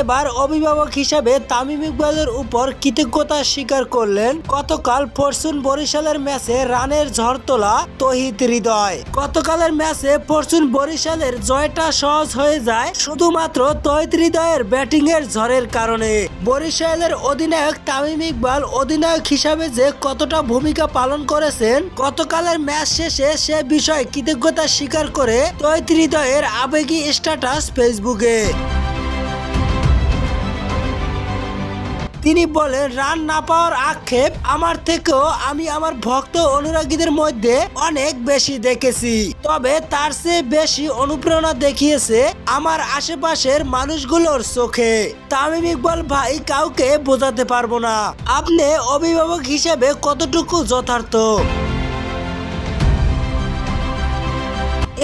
এবার অভিভাবক হিসাবে তামিম ইকবালের উপর কৃতজ্ঞতা স্বীকার করলেন গতকাল ফরচুন বরিশালের ম্যাচে রানের ঝড় তোলা তহিদ হৃদয়। গতকালের ম্যাচে ফরচুন বরিশালের জয়টা সহজ হয়ে যায় শুধুমাত্র তহিদ হৃদয়ের ব্যাটিং এর ঝড়ের কারণে। বরিশালের অধিনায়ক তামিম ইকবাল অধিনায়ক হিসাবে যে কতটা ভূমিকা পালন করেছেন, গতকালের ম্যাচ শেষে সে বিষয়ে কৃতজ্ঞতা স্বীকার করে তহিদ হৃদয়ের আবেগী স্ট্যাটাস ফেসবুকে তিনি বলেন, রান না পাওয়ার আক্ষেপ আমার থেকেও আমি আমার ভক্ত অনুরাগীদের মধ্যে অনেক বেশি দেখেছি। তবে তার চেয়ে বেশি অনুপ্রেরণা দেখিয়েছে আমার আশেপাশের মানুষগুলোর চোখে। তামিম ইকবাল ভাই কাউকে বোঝাতে পারব না। আপনি অভিভাবক হিসেবে কতটুকু যথার্থ?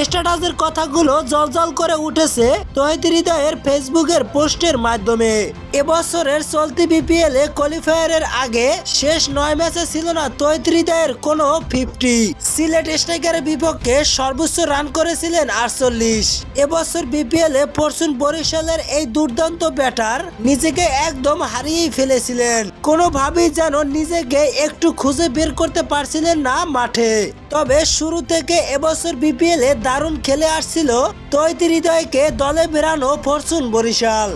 স্ট্যাটাসের কথাগুলো জলজল করে উঠেছে তহিদ হৃদয়ের ফেসবুকের পোস্টের মাধ্যমে। এবছরের চলতি বিপিএল এ কোয়ালিফায়ারের আগে শেষ নয় ম্যাচে ছিল না তহিদ হৃদয়ের কোনো ফিফটি সিলেট স্ট্রাইকারের বিপক্ষে সর্বোচ্চ রান করেছিলেন আটচল্লিশ। এবছর বিপিএল এ ফরচুন বরিশালের এই দুর্দান্ত ব্যাটার নিজেকে একদম হারিয়েই ফেলেছিলেন। কোনোভাবেই যেন নিজেকে একটু খুঁজে বের করতে পারছিলেন না মাঠে। তবে শুরু থেকে এবছর বিপিএল এ দারুণ খেলে আসছিল তৈতি হৃদয়কে দলে বেরানো ফরচুন বরিশাল।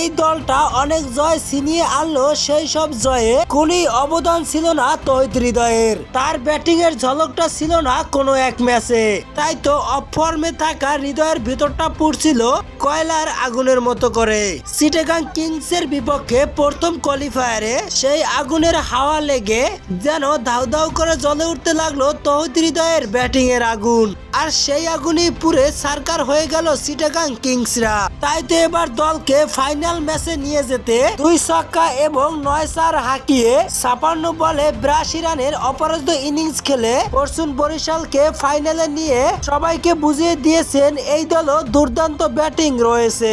এই দলটা অনেক জয় ছিনিয়ে আনলো, সেই সব জয়ে কোনই অবদান ছিল না তহিদ হৃদয়ের। তার ব্যাটিং এর ঝলকটা ছিল না কোনো এক ম্যাচে। তাই তো অফ ফর্মে থাকা হৃদয়ের ভিতরটা পুড়ছিল কয়লার আগুনের মতো করে। সিটেগাং কিংস এর বিপক্ষে প্রথম কোয়ালিফায়ারে সেই আগুনের হাওয়া লেগে যেন ধাউ ধাউ করে জ্বলে উঠতে লাগল তহিদ হৃদয়ের ব্যাটিং এর আগুন। আর সেই আগুনই পুরে সারকার হয়ে গেল সিটাগাং কিংসরা। তাই তো এবার দলকে ফাইনাল ম্যাচে নিয়ে যেতে দুই ছক্কা এবং নয় চার হাঁকিয়ে ছাপান্ন বলে ব্রাশ ইরানের অপরাজিত ইনিংস খেলে পরশুন বরিশালকে ফাইনালে নিয়ে সবাইকে বুঝিয়ে দিয়েছেন এই দলও দুর্দান্ত ব্যাটিং রয়েছে।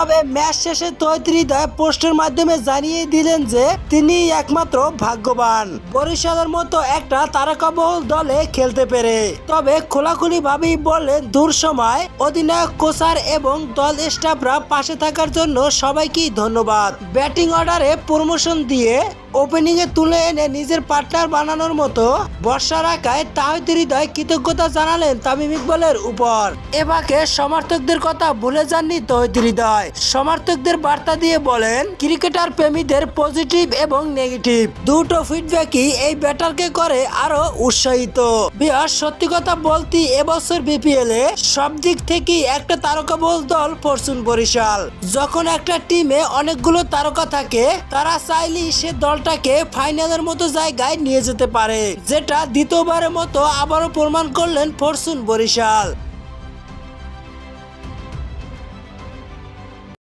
তবে ম্যাচ শেষে তৈত্রী দয় পোস্টের মাধ্যমে জানিয়ে দিলেন যে তিনি একমাত্র ভাগ্যবান। বরিশালের মতো একটা তারকাবহুল দলে খেলতে পেরে। তবে খোলাখুলি ভাবেই বললেন, দূর সময় অধিনায়ক, কোচার এবং দল স্টাফরা পাশে থাকার জন্য সবাইকেই ধন্যবাদ। ব্যাটিং অর্ডারে প্রমোশন দিয়ে ওপেনিং এ তুলে এনে নিজের পার্টনার বানানোর মতো বর্ষা রাখায় তাহিদ হৃদয় কৃতজ্ঞতা জানালেন তামিম ইকবালের উপর। এবাকে সমর্থকদের কথা ভুলে যাননি তহিদ হৃদয়। সমর্থকদের বার্তা দিয়ে বলেন, ক্রিকেটার প্রেমীদের পজিটিভ এবং নেগেটিভ দুটো ফিডব্যাকই এই ব্যাটারকে করে আরও উৎসাহিত। বিহার, সত্যি কথা বলতে এবছর বিপিএল এ সব দিক থেকেই একটা তারকা তারকাবহুল দল ফরচুন বরিশাল। যখন একটা টিমে অনেকগুলো তারকা থাকে, তারা চাইলেই সে দলটাকে ফাইনালের মতো জায়গায় নিয়ে যেতে পারে, যেটা দ্বিতীয়বারের মতো আবারও প্রমাণ করলেন ফরচুন বরিশাল।